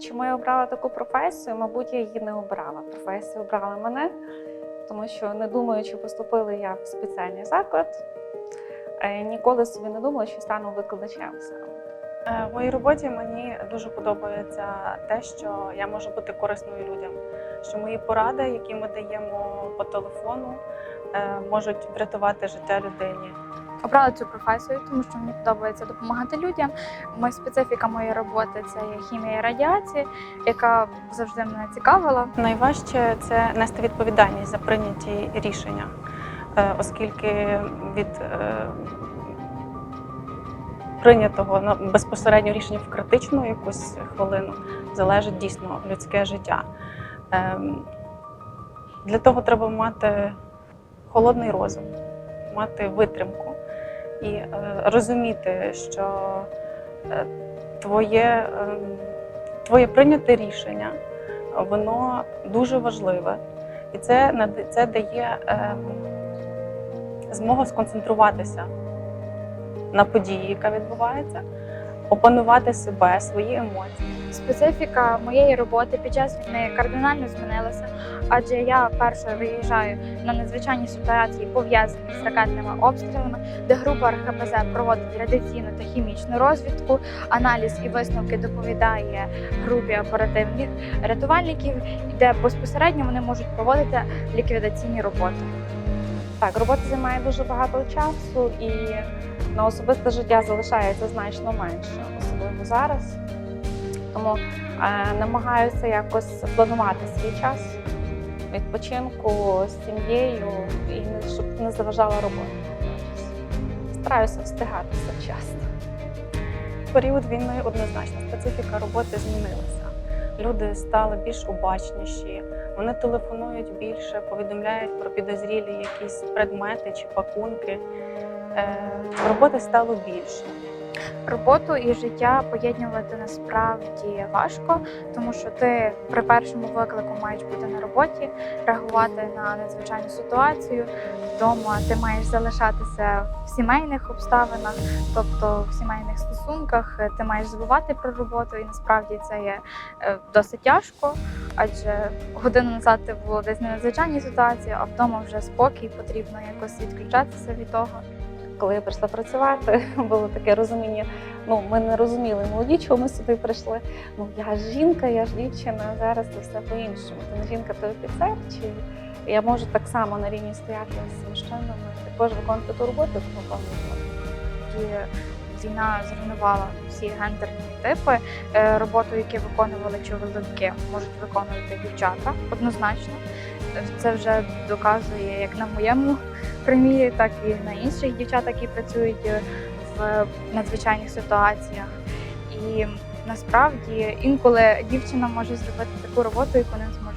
Чому я обрала таку професію? Мабуть, я її не обрала. Професія обрала мене, тому що не думаю, чи поступила я в спеціальний заклад. Е, Ніколи собі не думала, що стану викладачем саме. Е, В моїй роботі мені дуже подобається те, що я можу бути корисною людям, що мої поради, які ми даємо по телефону, е, можуть врятувати життя людині. Обрала цю професію, тому що мені подобається допомагати людям. Моя специфіка моєї роботи це хімія і радіація, яка завжди мене цікавила. Найважче це нести відповідальність за прийняті рішення, е, оскільки від е, прийнятого безпосередньо рішення в критичну якусь хвилину залежить дійсно людське життя. Ем, Для того треба мати холодний розум, мати витримку і е, розуміти, що е, твоє, ем, твоє прийняте рішення воно дуже важливе, і це, це дає змогу сконцентруватися на події, яка відбувається, опанувати себе, свої емоції. Специфіка моєї роботи під час війни кардинально змінилася, адже я перше виїжджаю на надзвичайні ситуації, пов'язані з ракетними обстрілами, де група РХПЗ проводить радіаційну та хімічну розвідку, аналіз і висновки доповідає групі оперативних рятувальників, де безпосередньо вони можуть проводити ліквідаційні роботи. Так, робота займає дуже багато часу і на особисте життя залишається значно менше, особливо зараз. Тому е, намагаюся якось планувати свій час відпочинку з сім'єю і не- щоб не заважала робота. Стараюся встигати завчасно. В період війни однозначно специфіка роботи змінилася. Люди стали більш обачніші, вони телефонують більше, повідомляють про підозрілі якісь предмети чи пакунки. Е, Роботи стало більше. Роботу і життя поєднувати насправді важко, тому що ти при першому виклику маєш бути на роботі, реагувати на надзвичайну ситуацію. Вдома ти маєш залишатися в сімейних обставинах, тобто в сімейних стосунках. Ти маєш забувати про роботу, і насправді це є е, досить тяжко, адже годину назад ти було десь на надзвичайній ситуації, а вдома вже спокій, потрібно якось відключатися від того. Коли я прийшла працювати, було таке розуміння. Ну, ми не розуміли молоді, чого ми сюди прийшли. Ну я ж жінка, я ж дівчина, зараз це все по-іншому. Ти не жінка, ти офіцер, чи я можу так само на рівні стояти з мужчинами, також виконувати ту роботу, яку виконують. Війна зруйнувала всі гендерні типи. Е, Роботу, яку виконували чоловіки, можуть виконувати дівчата однозначно. Це вже доказує як на моєму примірі, так і на інших дівчат, які працюють е, в надзвичайних ситуаціях. І насправді інколи дівчина може зробити таку роботу, яку не зможе